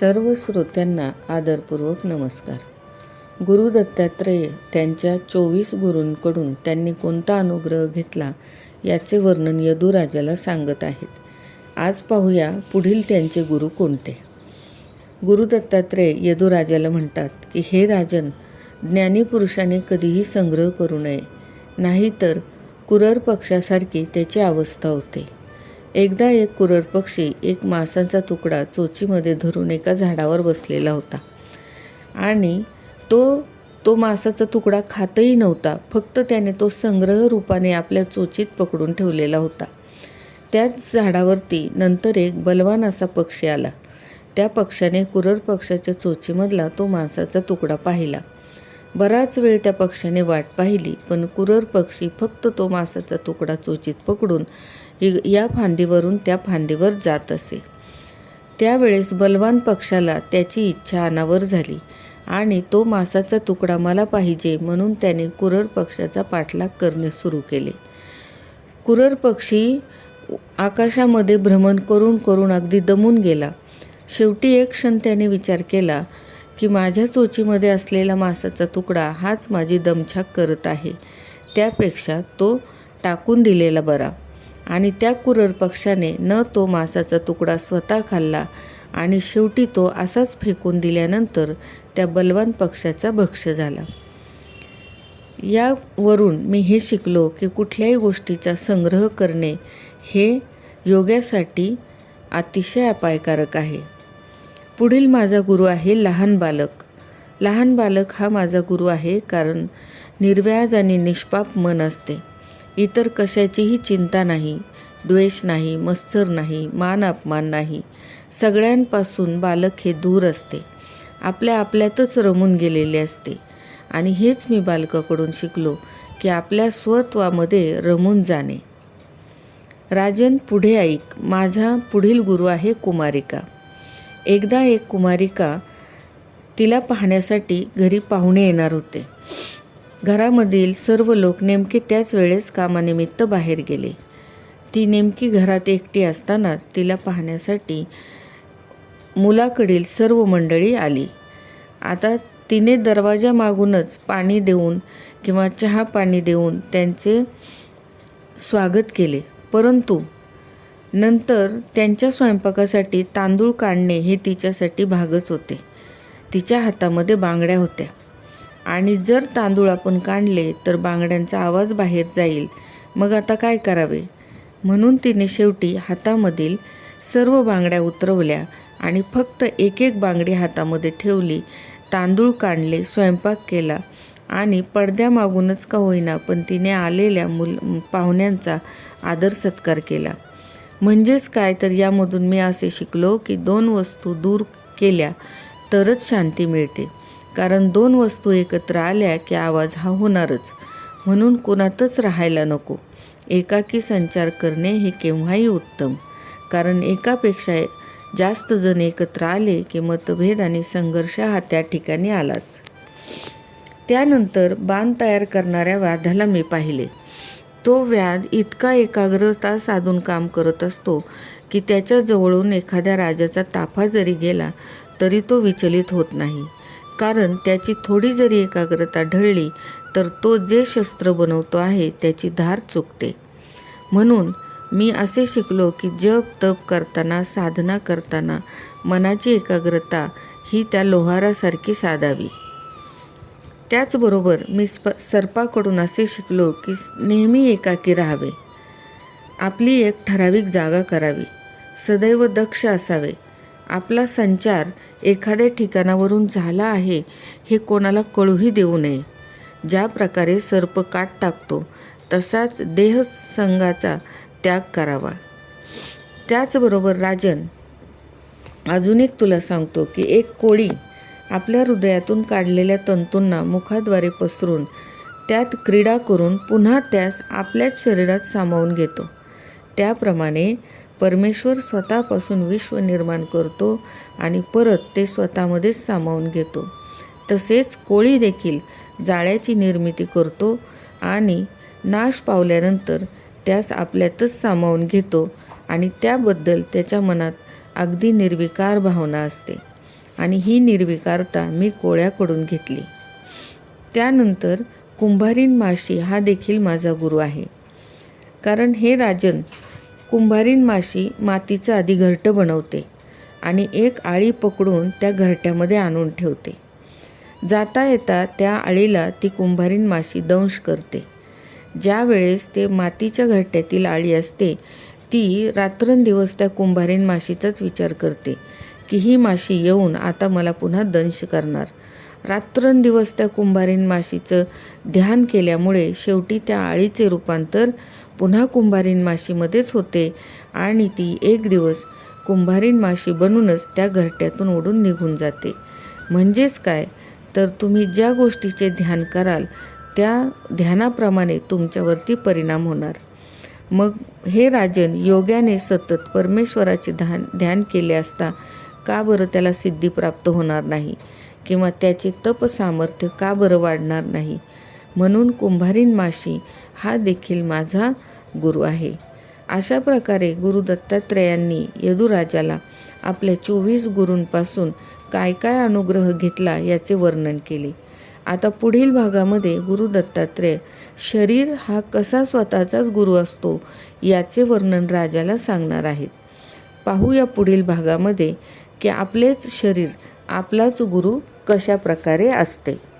सर्व श्रोत्यांना आदरपूर्वक नमस्कार. गुरु दत्तात्रेय त्यांच्या चोवीस गुरूंकडून त्यांनी कोणता अनुग्रह घेतला याचे वर्णन यदुराजाला सांगत आहेत. आज पाहूया पुढील त्यांचे गुरु कोणते? गुरु दत्तात्रेय यदुराजाला म्हणतात की हे राजन ज्ञानी पुरुषाने कधीही संग्रह करू नये. नाहीतर कुरर पक्षासारखी त्याची अवस्था होते. एकदा एक कुरर पक्षी एक मांसाचा तुकडा चोचीमध्ये धरून एका झाडावर बसलेला होता. आणि तो तो मांसाचा तुकडा खातही नव्हता फक्त त्याने तो संग्रह रूपाने आपल्या चोचीत पकडून ठेवलेला होता. त्याच झाडावरती नंतर एक बलवान असा पक्षी आला. त्या पक्षाने कुरर पक्षाच्या चोचीमधला तो मांसाचा तुकडा पाहिला. बराच वेळ त्या पक्षाने वाट पाहिली पण कुरर पक्षी फक्त तो मांसाचा तुकडा चोचीत पकडून या फांदीवरून त्या फांदीवर जात असे. त्यावेळेस बलवान पक्षाला त्याची इच्छा अनावर झाली आणि तो मासाचा तुकडा मला पाहिजे म्हणून त्याने कुरर पक्षाचा पाठलाग करणे सुरू केले. कुरर पक्षी आकाशामध्ये भ्रमण करून करून अगदी दमून गेला. शेवटी एक क्षण त्याने विचार केला की माझ्या चोचीमध्ये असलेला मासाचा तुकडा हाच माझी दमछाक करत आहे. त्यापेक्षा तो टाकून दिलेला बरा. आणि त्या कुरर पक्षाने न तो मांसाचा तुकडा स्वतः खाल्ला आणि शेवटी तो असाच फेकून दिल्यानंतर त्या बलवान पक्षाचा भक्ष्य झाला. यावरून मी हे शिकलो की कुठल्याही गोष्टीचा संग्रह करणे हे योग्यासाठी अतिशय अपायकारक आहे. पुढील माझा गुरु आहे लहान बालक. लहान बालक हा माझा गुरु आहे कारण निर्व्याज आणि निष्पाप मन असते. इतर कशाचीही चिंता नाही द्वेष नाही मत्सर नाही मान अपमान नाही. सगळ्यांपासून बालक हे दूर असते. आपल्या आपल्यातच रमून गेलेले असते. आणि हेच मी बालकाकडून शिकलो की आपल्या स्वत्वामध्ये रमून जाणे. राजन पुढे ऐक. माझा पुढील गुरु आहे कुमारिका. एकदा एक कुमारिका तिला पाहण्यासाठी घरी पाहुणे येणार होते. घरामधील सर्व लोक नेमके त्याच वेळेस कामानिमित्त बाहेर गेले. ती नेमकी घरात एकटी असतानाच तिला पाहण्यासाठी मुलाकडील सर्व मंडळी आली. आता तिने दरवाजा मागूनच पाणी देऊन किंवा चहा पाणी देऊन त्यांचे स्वागत केले. परंतु नंतर त्यांच्या स्वयंपाकासाठी तांदूळ काढणे हे तिच्यासाठी भागच होते. तिच्या हातामध्ये बांगड्या होत्या. आणि जर तांदूळ आपण काढले तर बांगड्यांचा आवाज बाहेर जाईल. मग आता काय करावे? म्हणून तिने शेवटी हातामधील सर्व बांगड्या उतरवल्या आणि फक्त एक एक बांगडी हातामध्ये ठेवली. तांदूळ काढले स्वयंपाक केला आणि पडद्यामागूनच का होईना पण तिने आलेल्या मुल पाहुण्यांचा आदर सत्कार केला. म्हणजेच काय तर यामधून मी असे शिकलो की दोन वस्तू दूर केल्या तरच शांती मिळते. कारण दोन वस्तू एकत्र आल्या की आवाज हा होणारच. म्हणून कोणातच राहायला नको. एकाकी संचार करणे हे केव्हाही उत्तम. कारण एकापेक्षा जास्त जण एकत्र आले की मतभेद आणि संघर्ष हा त्या ठिकाणी आलाच. त्यानंतर बाण तयार करणाऱ्या व्याधाला मी पाहिले. तो व्याध इतका एकाग्रता साधून काम करत असतो की त्याच्याजवळून एखाद्या राजाचा ताफा जरी गेला तरी तो विचलित होत नाही. कारण त्याची थोडी जरी एकाग्रता ढळली तर तो जे शस्त्र बनवतो आहे त्याची धार चुकते. म्हणून मी असे शिकलो की जप तप करताना साधना करताना मनाची एकाग्रता ही त्या लोहारासारखी साधावी. त्याचबरोबर मी स्प सर्पाकडून असे शिकलो की नेहमी एकाकी राहावे. आपली एक ठराविक जागा करावी. सदैव दक्ष असावे. आपला संचार एखाद्या ठिकाणावरून झाला आहे हे कोणाला कळूही देऊ नये. ज्या प्रकारे सर्प काट टाकतो तसाच देहसंगाचा त्याग करावा. त्याचबरोबर राजन अजून एक तुला सांगतो की एक कोळी आपल्या हृदयातून काढलेल्या तंतूंना मुखाद्वारे पसरून त्यात क्रीडा करून पुन्हा त्यास आपल्याच शरीरात सामावून घेतो. त्याप्रमाणे परमेश्वर स्वतःपासून विश्व निर्माण करतो आणि परत ते स्वतःमध्येच सामावून घेतो. तसेच कोळी देखील जाळ्याची निर्मिती करतो आणि नाश पावल्यानंतर त्यास आपल्यातच सामावून घेतो आणि त्याबद्दल त्याच्या मनात अगदी निर्विकार भावना असते आणि ही निर्विकारता मी कोळ्याकडून घेतली. त्यानंतर कुंभारीन माशी हा देखील माझा गुरु आहे. कारण हे राजन कुंभारीन माशी मातीचं आधी घरटं बनवते आणि एक आळी पकडून त्या घरट्यामध्ये आणून ठेवते. जाता येता त्या आळीला ती कुंभारीन माशी दंश करते. ज्या वेळेस ते मातीच्या घरट्यातील आळी असते ती रात्रंदिवस त्या कुंभारीन माशीचाच विचार करते की ही माशी येऊन आता मला पुन्हा दंश करणार. रात्रंदिवस त्या कुंभारीन माशीचं ध्यान केल्यामुळे शेवटी त्या आळीचे रूपांतर पुन्हा कुंभारीन माशीमध्येच होते आणि ती एक दिवस कुंभारीन माशी बनूनच त्या घरट्यातून ओढून निघून जाते. म्हणजेच काय? तर तुम्ही ज्या गोष्टीचे ध्यान कराल त्या ध्यानाप्रमाणे तुमच्यावरती परिणाम होणार. मग हे राजन योग्याने सतत परमेश्वराचे ध्यान ध्यान केले असता का बरं त्याला सिद्धी प्राप्त होणार नाही? किंवा त्याचे तप सामर्थ्य का बरं वाढणार नाही? म्हणून कुंभारीन माशी हा देखील माझा गुरु आहे. अशा प्रकारे गुरु दत्तात्रेयांनी यदुराजाला आपल्या चोवीस गुरूंपासून काय काय अनुग्रह घेतला याचे वर्णन केले. आता पुढील भागामध्ये गुरु दत्तात्रेय शरीर हा कसा स्वतःचाच गुरु असतो याचे वर्णन राजाला सांगणार आहेत. पाहूया पुढील भागामध्ये की आपलेच शरीर आपलाच गुरु कशा प्रकारे असते?